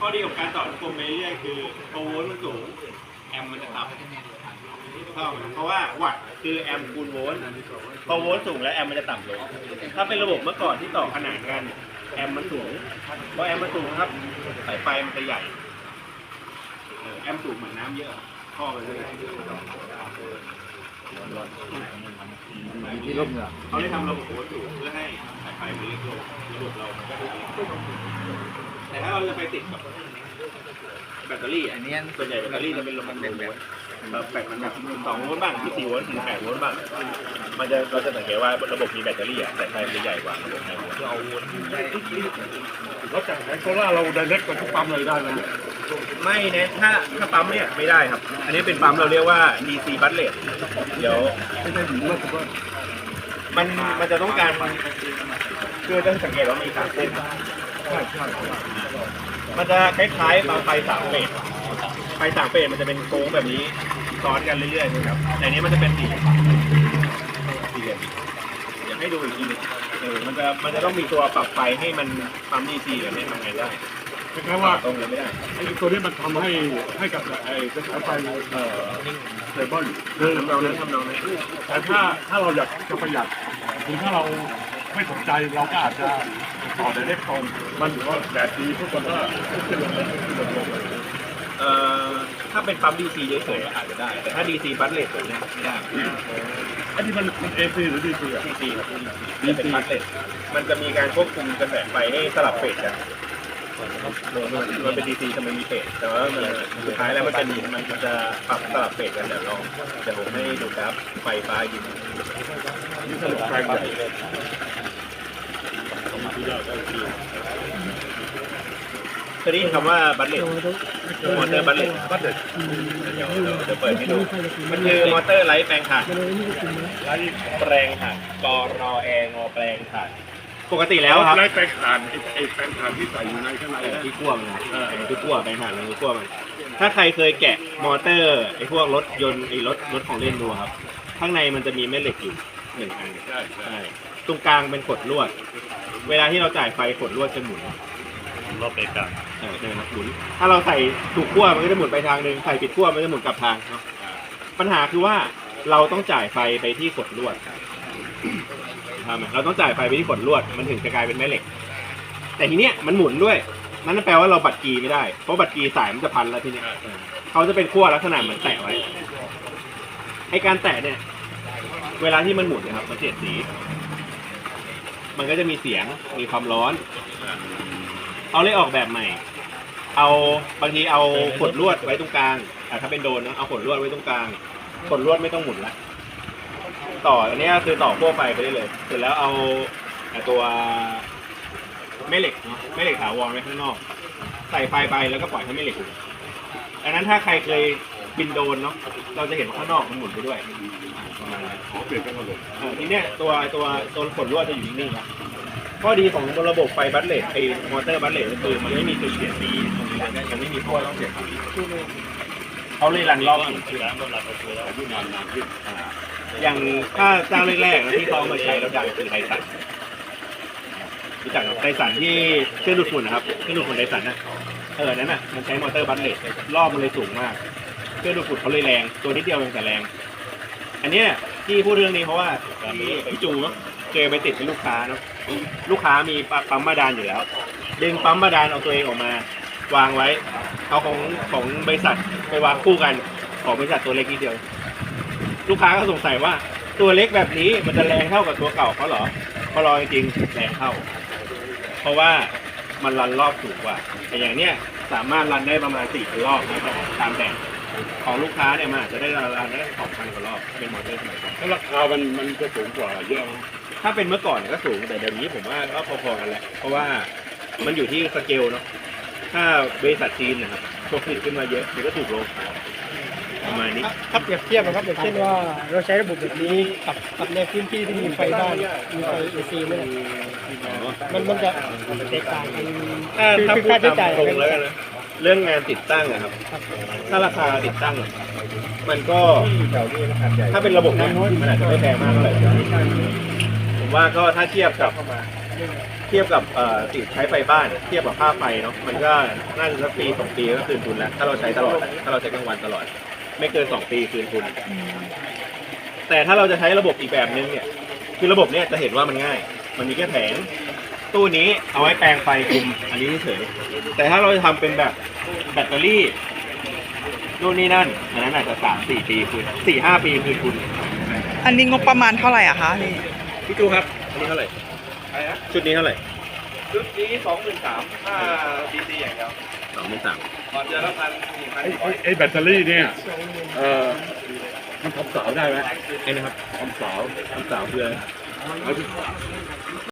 ข้อดีของการต่อลูกกลมไปเรื่อยคือพอโวลต์มันสูง แอมมันจะต่ำเข้าเพราะว่าวัตต์คือแอมป์คูณโวลต์พอโวลต์สูงแล้วแอมมันจะต่ำลง ถ้าเป็นระบบเมื่อก่อนที่ต่อขนานกัน แอมมันสูงพอแอมมันสูงครับสายไฟมันจะใหญ่แอมสูงเหมือนน้ำเยอะ ข้อไปเลย ที่ร่มเหงือเขาได้ทำระบบโวลต์สูงเพื่อให้สายไฟมันเล็กลงระบบเรามันก็จะเล็กลงแต่ถ้าเราจะไปติดกับแบตเตอรี่อันนี้ส่วนใหญ่แบตเตอรี่จะเป็นระบบโลโวลต์แบบแบตมันแบบสองโวลต์บ้างที่สี่โวลต์ถึงแปดโวลต์บ้างมันจะเราจะสังเกตว่าระบบมีแบตเตอรี่อะสายไฟมันจะใหญ่กว่าระบบไฮโวลต์เอาวนแล้วจากไหนโซล่าเราไดเรกกับทุกปั๊มเลยได้ไหม ไม่เนะถ้าถ้าปั๊มเนี่ยไม่ได้ครับ อันนี้เป็นปั๊มเราเรียกว่า DC บัตเลตเดี๋ยวไม่ได้ผมว่าครับมันมันจะต้องการคือต้องสังเกตว่ามีสามเส้นมันจะคล้ายๆบาไฟสามเฟสไฟสามเฟสมันจะเป็นโค้งแบบนี้ซ้อนกันเรื่อยๆนะครับแต่อันนี้มันจะเป็นสี่สี่เหลี่ยมอยากให้ดูอีกทีหนึงเออมันจะมันจะต้องมีตัวปรับไฟให้มันปั๊ม DC แบบนี้ทำงานได้ คือแค่ว่าตรงเลยไม่ได้ไอ้ตัวนี้มันทำให้ให้กับไอ้กระแสไฟเออเซเบิลทำนองนั้นทำนองนั้นแต่ถ้าถ้าเราอยากจะประหยัดถึงถ้าเราไม่สนใจเราก็อาจจะต่อไดเรกตรงมันก็แดดดีทุกคนก็ขึ้นลงขึ้นลงลงเอ่อถ้าเป็นปั๊ม DC เฉยๆอาจจะได้ แต่ถ้า DC บัตเลตแบบเนี้ยไม่ได้อันนี้มันมันเอซีหรือดีซีอะ DC ครับ DC จะเป็นบัตเลตมันจะมีการควบคุมกระแสไฟให้สลับเฟสกัน มันเป็น DC จะไมมีเฟสแต่ว่ามันสุดท้ายแล้วมันจะมีมันจะปรับสลับเฟสกันเดี๋ยวลองเดี๋ยวผมให้ดูกราฟไฟฟ้ายิงนี่สรุปแรงใหญ่เคยได้ยินคำว่าบัตเลตมอเตอร์บัตเลตบัตเด็ดเดี๋ยวเดี๋ยวเปิดให้ดู มันคือมอเตอร์ไร้แปลงถ่านไล่แปลงถ่านกรอแองอแปลงถ่าน ปกติแล้วครับไล่แปลงถ่านไอ้ไอ้แปลงถ่านที่ใส่อยู่ในข้างในเออนะที่คั่วมันนะเออที่คั่วแปลงถ่านมันคือคั่วมัน ถ้าใครเคยแกะมอเตอร์ไอ้พวกรถยนต์ไอ้รถรถของเล่นดูครับ ข้างในมันจะมีแม่เหล็กอยู่หนึ่งอัน ใช่ใช่ใช่ตรงกลางเป็นขดลวด เวลาที่เราจ่ายไฟขดลวดจะหมุนรอบไปกลางเออใช่ครับหมุน ถ้าเราใส่ถูกขั้วมันก็จะหมุนไปทางหนึ่งใส่ผิดขั้วมันจะหมุนกลับทางเนาะปัญหาคือว่าเราต้องจ่ายไฟไปที่ขดลวด ทำไหมเราต้องจ่ายไฟไปที่ขดลวดมันถึงจะกลายเป็นแม่เหล็ก แต่ทีเนี้ยมันหมุนด้วย นั่นแปลว่าเราบัดกีไม่ได้เพราะบัดกีสายมันจะพันแล้วทีเนี้ยเออเขาจะเป็นขั้วลักษณะเหมือนแตะไว้ไอการแตะเนี่ย เวลาที่มันหมุนนะครับ มันเสียดสี มันก็จะมีเสียงมีความร้อน เอาเลยออกแบบใหม่ เอาบางทีเอาขดลวดไว้ตรงกลางแต่ถ้าเป็นโดนนะเอาขดลวดไว้ตรงกลางขดลวดไม่ต้องหมุนละ ต่ออันนี้ก็คือต่อขั้วไฟไปได้เลย เสร็จแล้วเอาไอ้ตัวแม่เหล็กเนาะแม่เหล็กถาวรไว้ข้างนอก ใส่ไฟไปแล้วก็ปล่อยให้แม่เหล็กหมุนดังนั้นถ้าใครเคยบินโดรนเนาะเราจะเห็นว่าข้างนอกมันหมุนไปด้วยประมาณนั้นขอเปลี่ยนกันมาเลยเออทีเนี้ยตัวตัวตัวขนลวดจะอยู่นิ่งๆครับข้อดีของระบบไฟบัตเลตไอมอเตอร์บัตเลตก็คือมันไม่มีตัวเสียดสีตรงนี้นะยังไม่มีขั้วต้องเสียดสีเขาเลยรันรอบอยู่ที่ร้านก็รับไปตัวอายุนานนานขึ้น อย่างถ้าเจ้าแรกๆที่เขาเอามาใช้แล้วดังคือไทสันรู้จักไหมไทสันที่เครื่องดูดฝุ่นนะครับเครื่องดูดฝุ่นไทสันนะเออนั่นน่ะมันใช้มอเตอร์บัตเลตรอบมันเลยสูงมากเครื่องดูดฝุ่นเขาเลยแรง ตัวนิดเดียวมันแต่แรง อันเนี้ยที่พูดเรื่องนี้เพราะว่าพี่พี่จูเนาะเจอไปติดเป็นลูกค้าเนาะลูกค้ามีปั๊มบาดาลอยู่แล้วดึงปั๊มบาดาลเอาตัวเองออกมา วางไว้ เอาของของบริษัทไปวางคู่กัน ของบริษัทตัวเล็กนิดเดียว ลูกค้าก็สงสัยว่าตัวเล็กแบบนี้มันจะแรงเท่ากับตัวเก่าเขาเหรอพอรอจริงๆแรงเท่า เพราะว่ามันรันรอบสูงกว่าแต่อย่างเนี้ยสามารถรันได้ประมาณสี่พันรอบนะครับตามแต่ของลูกค้าเนี่ยมันอาจจะได้รันได้สองพันกว่ารอบเป็นมอเตอร์สมัยก่อนแล้วราคามันมันจะสูงกว่าเยอะถ้าเป็นเมื่อก่อนเนี่ยก็สูงแต่เดี๋ยวนี้ผมว่าก็พอๆกันแหละเพราะว่ามันอยู่ที่สเกลเนาะถ้าบริษัทจีนนะครับพวกผลิตขึ้นมาเยอะมันก็ถูกลง ประมาณนี้ถ้าเปรียบเทียบนะครับอย่างเช่นว่าเราใช้ระบบแบบนี้กับกับในพื้นที่ที่มีไฟบ้านมีไฟเอซีเนี่ยมันมันจะแตกต่างกันถ้าถ้าคือพูดค่าใช้ตามจ่ายตรงแล้วกันนะเรื่องงานติดตั้งอะครับ ถ้าราคาติดตั้งอะมันก็ถ้าเป็นระบบนะมันอาจจะไม่แพงมากเท่าไหร่ผมว่าก็ถ้าเทียบกับเทียบกับเอ่อติดใช้ไฟบ้าน เทียบกับค่าไฟเนาะมันก็น่าจะสักปีสองปีก็คืนทุนแล้วถ้าเราใช้ตลอดถ้าเราใช้กลางวันตลอด ไม่เกินสองปีคืนทุน แต่ถ้าเราจะใช้ระบบอีกแบบนึงเนี่ย คือระบบเนี่ยจะเห็นว่ามันง่าย มันมีแค่แผง ตู้นี้เอาไว้แปลงไฟคุม อันนี้เฉยๆแต่ถ้าเราจะทำเป็นแบบแบตเตอรี่นู่นนี่นั่น อันนั้นอาจจะสามสี่ปีคืนสี่ห้าปีคืนทุน อันนี้งบประมาณเท่าไหร่อะคะนี่พี่จูครับ อันนี้เท่าไหร่ ชุดนี้เท่าไหร่ชุดนี้สองหมื่นสามถ้าดีซีอย่างเดียว สองหมื่นสามก่อนเดือนละพันสี่พันไอ้ไอ้ไอ้แบตเตอรี่เนี่ยเออมันทำสาวได้ไหมไอ้นะครับทำสาวคำสาวคืออะไร